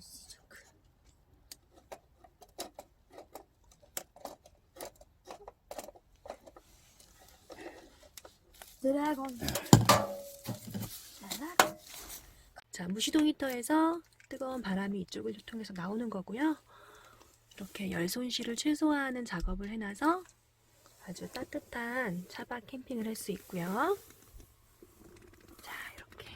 시조크. 드래곤. 드래곤. 자, 무시동 히터에서 뜨거운 바람이 이쪽을 통해서 나오는 거고요. 이렇게 열 손실을 최소화하는 작업을 해놔서 아주 따뜻한 차박 캠핑을 할 수 있고요. 자, 이렇게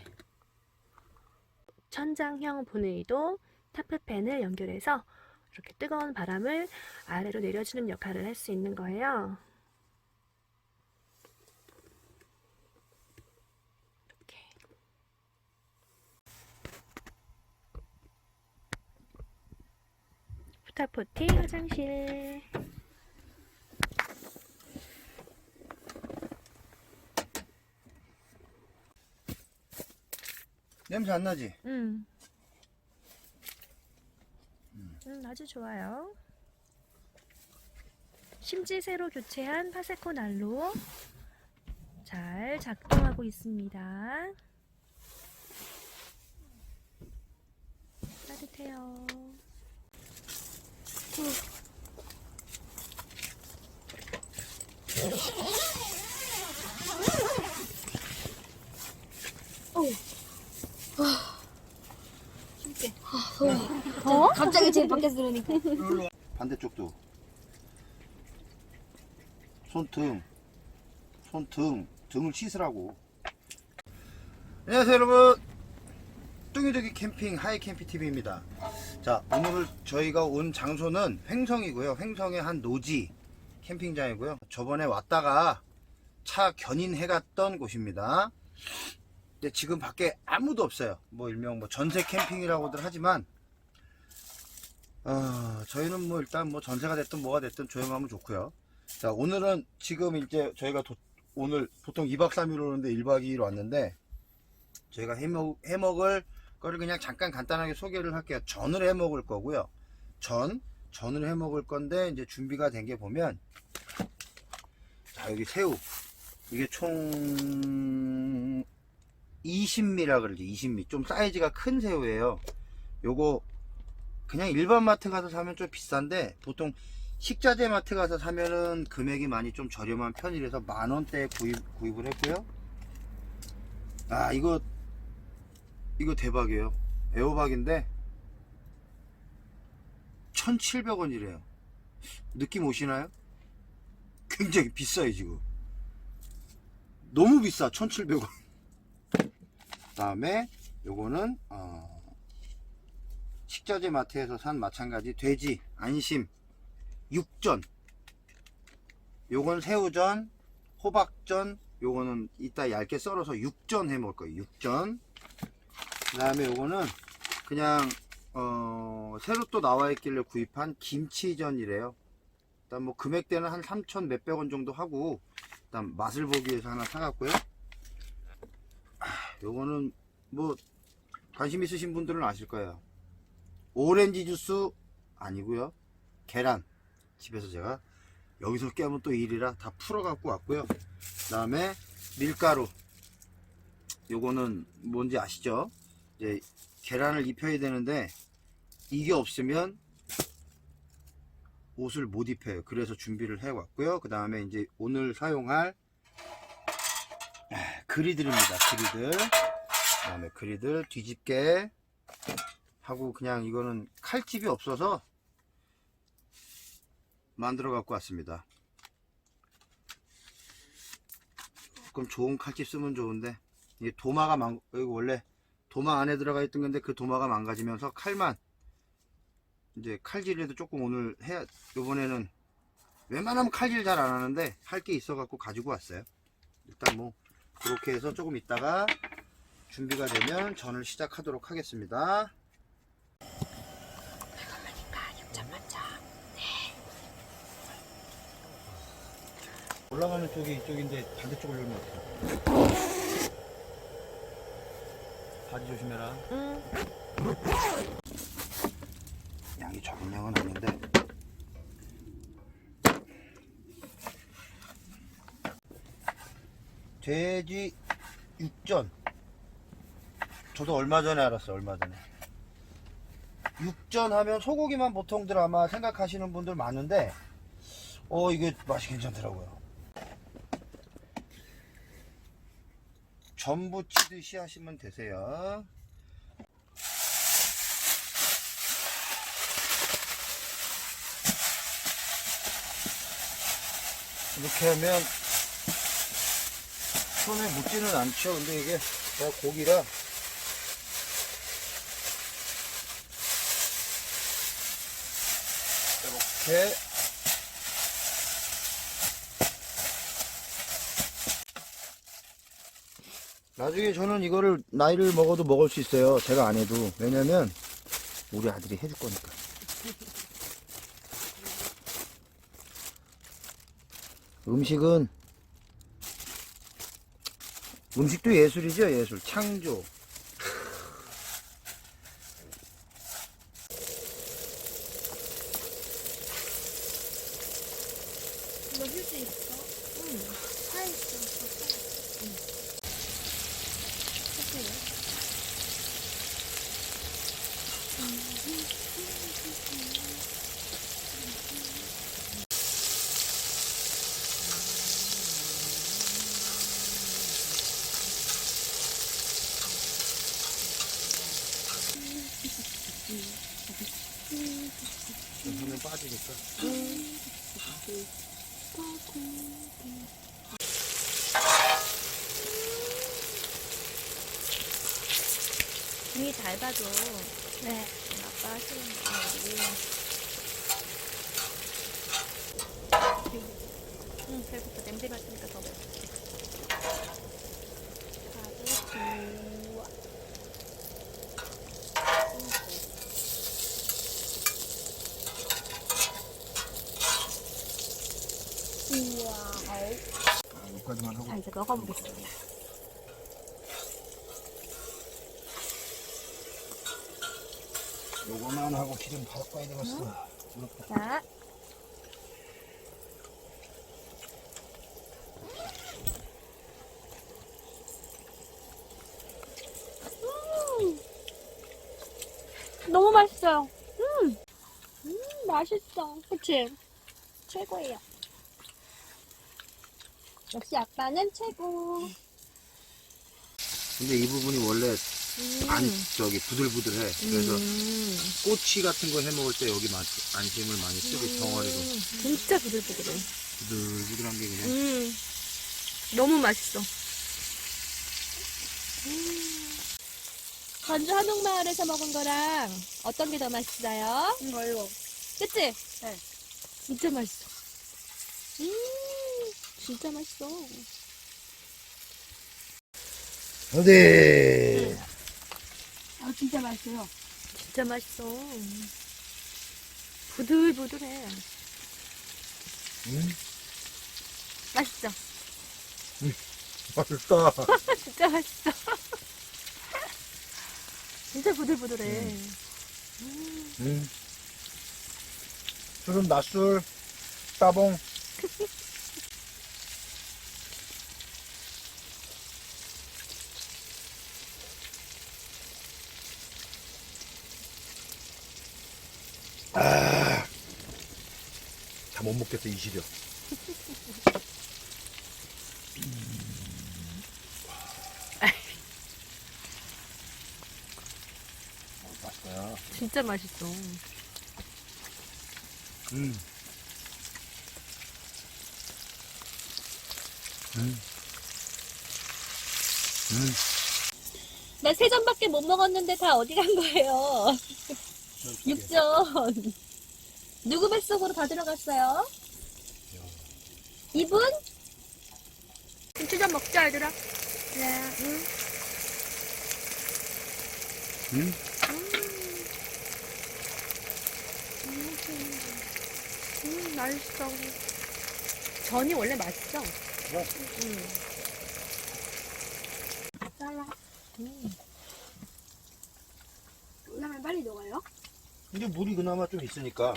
천장형 보네이도 타프팬을 연결해서 이렇게 뜨거운 바람을 아래로 내려주는 역할을 할 수 있는 거예요. 푸타포티 화장실. 냄새 안 나지? 음. 음, 아주 좋아요. 심지 새로 교체한 파세코 난로 잘 작동하고 있습니다. 따뜻해요. 후. 오. 힘빼. 어? 갑자기 제 밖에서 들으니까. 반대쪽도. 손등. 손등. 등을 씻으라고. 안녕하세요 여러분. 뚱이득이 캠핑 하이 캠핑 TV입니다. 자 오늘 저희가 온 장소는 횡성이고요. 횡성의 한 노지 캠핑장이고요. 저번에 왔다가 차 견인해 갔던 곳입니다 근데 지금 밖에 아무도 없어요 뭐 일명 뭐 전세 캠핑이라고들 하지만 어, 저희는 뭐 일단 뭐 전세가 됐든 뭐가 됐든 조용하면 좋고요. 자, 오늘은 지금 이제 저희가 도- 오늘 보통 2박 3일 오는데 1박 2일 왔는데 저희가 해먹, 해먹을 거를 그냥 잠깐 간단하게 소개를 할게요. 전을 해 먹을 거고요. 전, 전을 해 먹을 건데 이제 준비가 된 게 보면 자, 여기 새우. 이게 총 20미라 그러지. 20미. 좀 사이즈가 큰 새우예요. 요거 그냥 일반 마트 가서 사면 좀 비싼데 보통 식자재 마트 가서 사면은 금액이 많이 좀 저렴한 편이라서 만 원대에 구입, 구입을 했고요. 아 이거 이거 대박이에요. 에어박인데 1,700원이래요. 느낌 오시나요? 굉장히 비싸요 지금. 너무 비싸 1,700원. 다음에 요거는 어, 식자재 마트에서 산 마찬가지 돼지 안심 육전. 요건 새우전 호박전 요거는 이따 얇게 썰어서 육전 해 먹을 거예요 육전. 그 다음에 요거는 그냥 어, 새로 또 나와 있길래 구입한 김치전이래요. 일단 뭐 금액대는 한 3천 몇백 원 정도 하고 일단 맛을 보기 위해서 하나 사갔고요. 아, 요거는 뭐 관심 있으신 분들은 아실 거예요. 오렌지 주스 아니고요. 계란. 집에서 제가 여기서 깨면 또 일이라 다 풀어 갖고 왔고요. 그 다음에 밀가루. 요거는 뭔지 아시죠? 이제 계란을 입혀야 되는데 이게 없으면 옷을 못 입혀요. 그래서 준비를 해 왔고요. 그 다음에 이제 오늘 사용할 아, 그리들입니다 그리들 그 다음에 그리들 뒤집게 하고 그냥 이거는 칼집이 없어서 만들어 갖고 왔습니다. 조금 좋은 칼집 쓰면 좋은데 이게 도마가 망 여기 원래 도마 안에 들어가 있던 건데 그 도마가 망가지면서 칼만 이제 칼질에도 조금 오늘 해야 요번에는 웬만하면 칼질 잘 안 하는데 할 게 있어 갖고 가지고 왔어요. 일단 뭐 그렇게 해서 조금 있다가 준비가 되면 전을 시작하도록 하겠습니다. 올라가는 쪽이 이쪽인데 반대쪽을 열면 어떡해? 바지 조심해라. 음, 양이 적은 양은 아닌데 돼지 육전. 저도 얼마 전에 알았어 얼마 전에. 육전 하면 소고기만 보통들 아마 생각하시는 분들 많은데 어 이게 맛이 괜찮더라고요. 전부 치듯이 하시면 되세요. 이렇게 하면 손에 묻지는 않죠 근데 이게 다 고기라 이렇게 나중에 저는 이거를 나이를 먹어도 먹을 수 있어요. 제가 안 해도. 왜냐면 우리 아들이 해줄 거니까. 음식은 음식도 예술이죠, 예술. 창조. 먹을 수 있어? 응. 사 있어. 손에 빠지니까. 김이 잘 봐줘. 네. 아빠 하시는 거 우리. 응, 배고파. 냄새 맡으니까 더 배고파. 아주 좋아. 우와. 여기까지만 하고. 자, 이제 먹어보겠습니다. 요거만 하고 기름 바로 꺼야 되겠어. 자. 너무 맛있어요. 음. 음, 맛있어. 그치? 최고예요. 역시 아빠는 최고. 근데 이 부분이 원래 음. 안 저기 부들부들해. 그래서 음. 꼬치 같은 거 해 먹을 때 여기 맛, 안심을 많이 쓰고 덩어리로 음, 진짜 부들부들해. 부들부들한 게 그냥. 음. 너무 맛있어. 전주 한옥마을에서 먹은 거랑 어떤 게 더 맛있어요? 이거. 그치? 네. 진짜 맛있어. 음, 진짜 맛있어. 어디? 아, 진짜 맛있어요. 진짜 맛있어. 부들부들해. 음, 맛있죠? 맛있다. 진짜 맛있어. 진짜 부들부들해. 음. 술은 낮술, 따봉. 못 먹겠어, 이 시력. 맛있어요. 진짜 맛있어. 음. 음. 음. 나 세 점밖에 못 먹었는데 다 어디 간 거예요? 육전. 누구 뱃속으로 다 들어갔어요? 이분? 김치 좀 먹자, 얘들아. 네, 응. 음. 음, 맛있어. 전이 원래 맛있어. 네. 음. 잘라. 라면 빨리 녹아요? 이제 물이 그나마 좀 있으니까.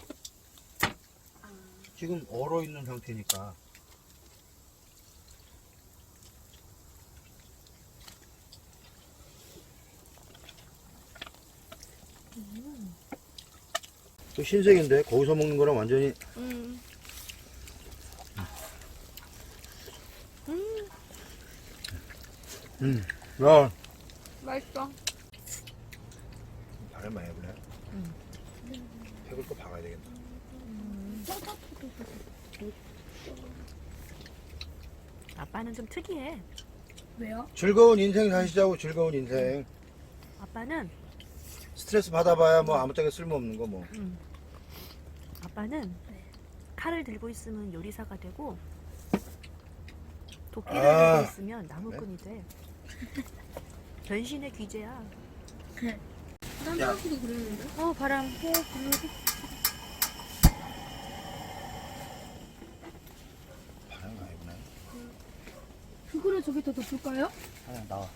지금 얼어 있는 상태니까. 또 신세계인데 거기서 먹는 거랑 완전히 음. 음. 야 맛있어. 바람 많이 해보네 팩을 또 박아야 되겠다 아빠는 좀 특이해. 왜요? 즐거운 인생 사시자고 즐거운 인생 아빠는 스트레스 받아봐야 뭐 아무짝에 쓸모없는 거 뭐 음, 아빠는 칼을 들고 있으면 요리사가 되고 도끼를 아. 들고 있으면 나무꾼이 돼. 변신의 귀재야. 딴 야. 사람도 그랬는데? 어 바람. 바람 많이 해보네 그거를 저기다 덮을까요? 하나 나와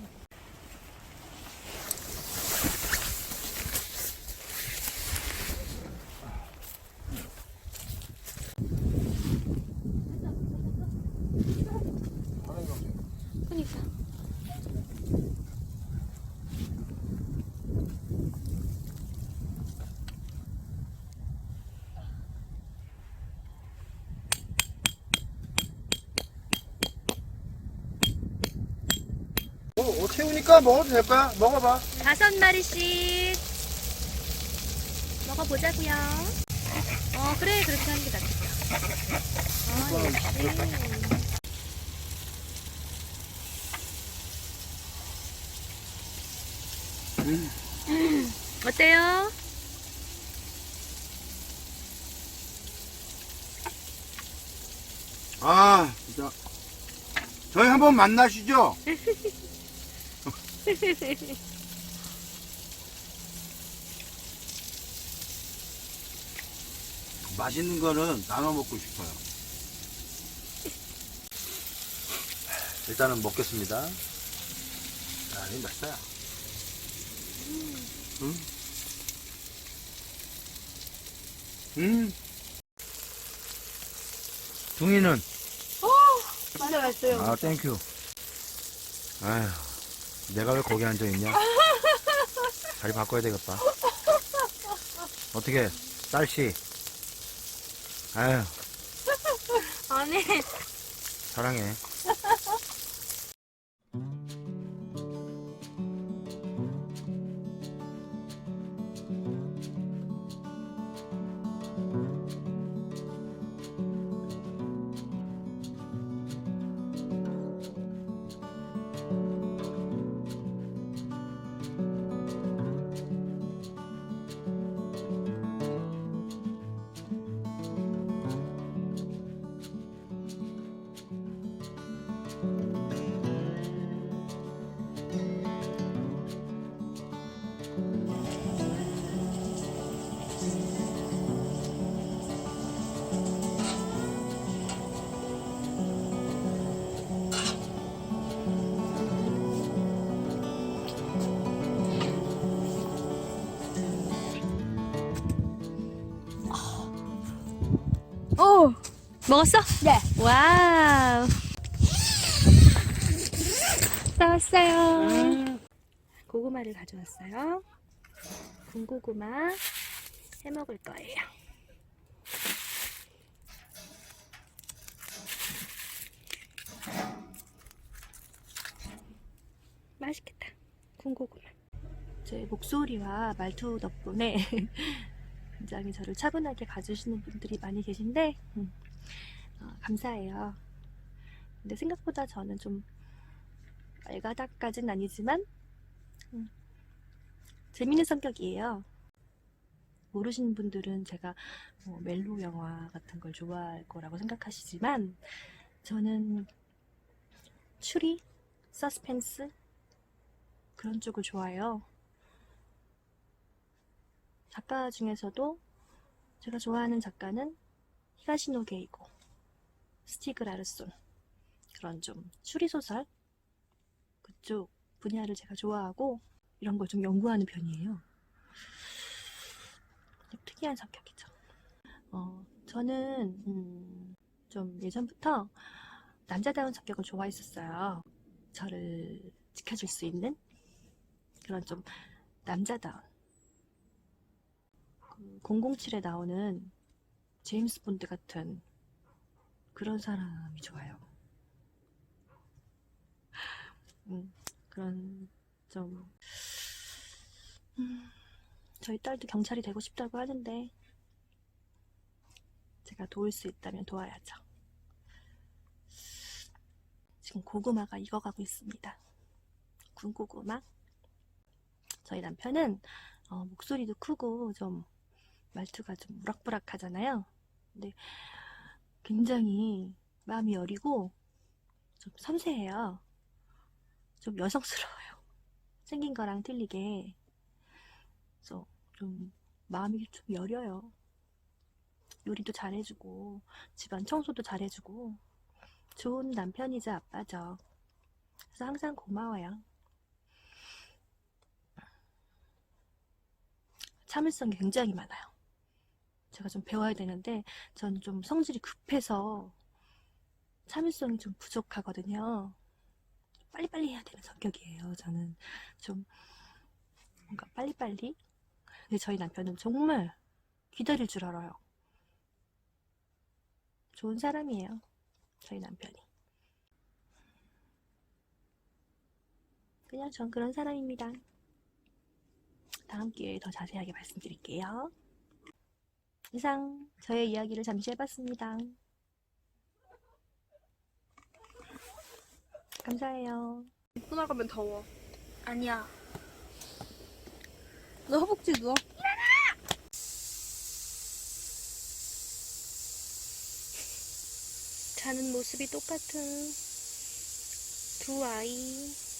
그니까. 채우니까 먹어도 될 거야 먹어봐 다섯 마리씩 먹어보자고요. 어 그래 그렇게 하는 게 낫겠다. 아 역시. 어때요? 아 진짜 저희 한번 만나시죠 맛있는 거는 나눠 먹고 싶어요 일단은 먹겠습니다 아 이거 맛있어요 음. 음. 둥이는 진짜 맛있어요. 아, 땡큐. 아휴, 내가 왜 거기 앉아 있냐? 자리 바꿔야 되겠다. 어떻게, 딸씨. 아휴, 아니 사랑해. 먹었어? 네. 와우. 나왔어요. 고구마를 가져왔어요. 군고구마 해 먹을 거예요. 맛있겠다. 군고구마. 제 목소리와 말투 덕분에 굉장히 저를 차분하게 봐주시는 분들이 많이 계신데 음, 어, 감사해요. 근데 생각보다 저는 좀 말가닥까진 아니지만 음, 재밌는 성격이에요. 모르시는 분들은 제가 뭐 멜로 영화 같은 걸 좋아할 거라고 생각하시지만 저는 추리, 서스펜스 그런 쪽을 좋아해요. 작가 중에서도 제가 좋아하는 작가는 히가시노 게이고, 스티그 라르손 그런 좀 추리소설 그쪽 분야를 제가 좋아하고 이런 걸 좀 연구하는 편이에요. 좀 특이한 성격이죠. 어, 저는 음, 좀 예전부터 남자다운 성격을 좋아했었어요. 저를 지켜줄 수 있는 그런 좀 남자다운 그 007에 나오는 제임스 본드 같은 그런 사람이 좋아요. 음, 그런 좀 음, 저희 딸도 경찰이 되고 싶다고 하는데 제가 도울 수 있다면 도와야죠. 지금 고구마가 익어가고 있습니다. 군고구마. 저희 남편은 어, 목소리도 크고 좀 말투가 좀 무락부락 하잖아요. 근데 굉장히 마음이 여리고 좀 섬세해요. 좀 여성스러워요. 생긴 거랑 틀리게. 그래서 좀 마음이 좀 여려요. 요리도 잘해주고 집안 청소도 잘해주고 좋은 남편이자 아빠죠. 그래서 항상 고마워요. 참을성이 굉장히 많아요. 제가 좀 배워야 되는데 저는 좀 성질이 급해서 참을성이 좀 부족하거든요. 빨리빨리 해야 되는 성격이에요. 저는 좀 뭔가 빨리빨리. 근데 저희 남편은 정말 기다릴 줄 알아요. 좋은 사람이에요. 저희 남편이. 그냥 전 그런 사람입니다. 다음 기회에 더 자세하게 말씀드릴게요. 이상 저의 이야기를 잠시 해봤습니다. 감사해요. 입고 나가면 더워. 아니야. 너 허벅지 누워. 자는 모습이 똑같은 두 아이.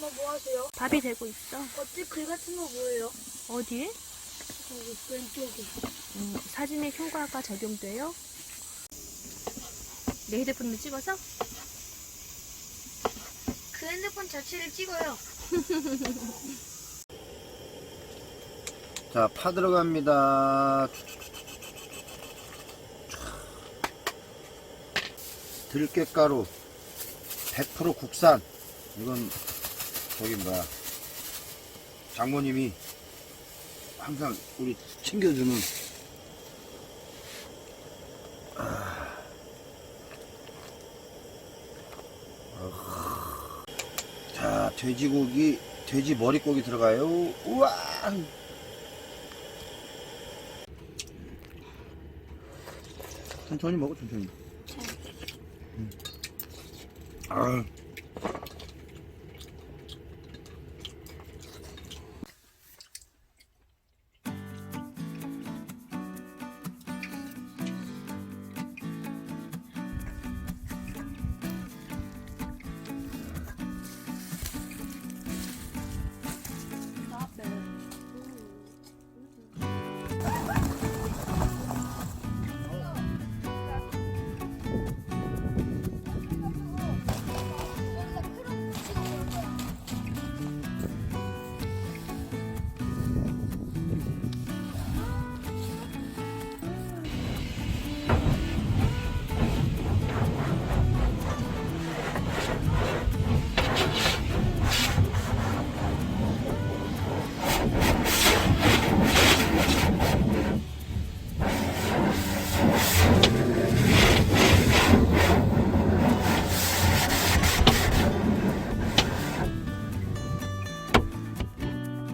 너뭐 하세요? 밥이 되고 있어. 어째 글 같은 거 뭐예요? 어디에? 저기 왼쪽에. 음, 사진에 효과가 적용돼요? 내 휴대폰으로 찍어서? 그 핸드폰 자체를 찍어요. 자, 파 들어갑니다. 들깨가루 100% 국산. 이건 저기 뭐야 장모님이 항상 우리 챙겨주는 아. 아. 자 돼지고기 돼지 머리고기 들어가요 우와 천천히 먹어 천천히 음. 아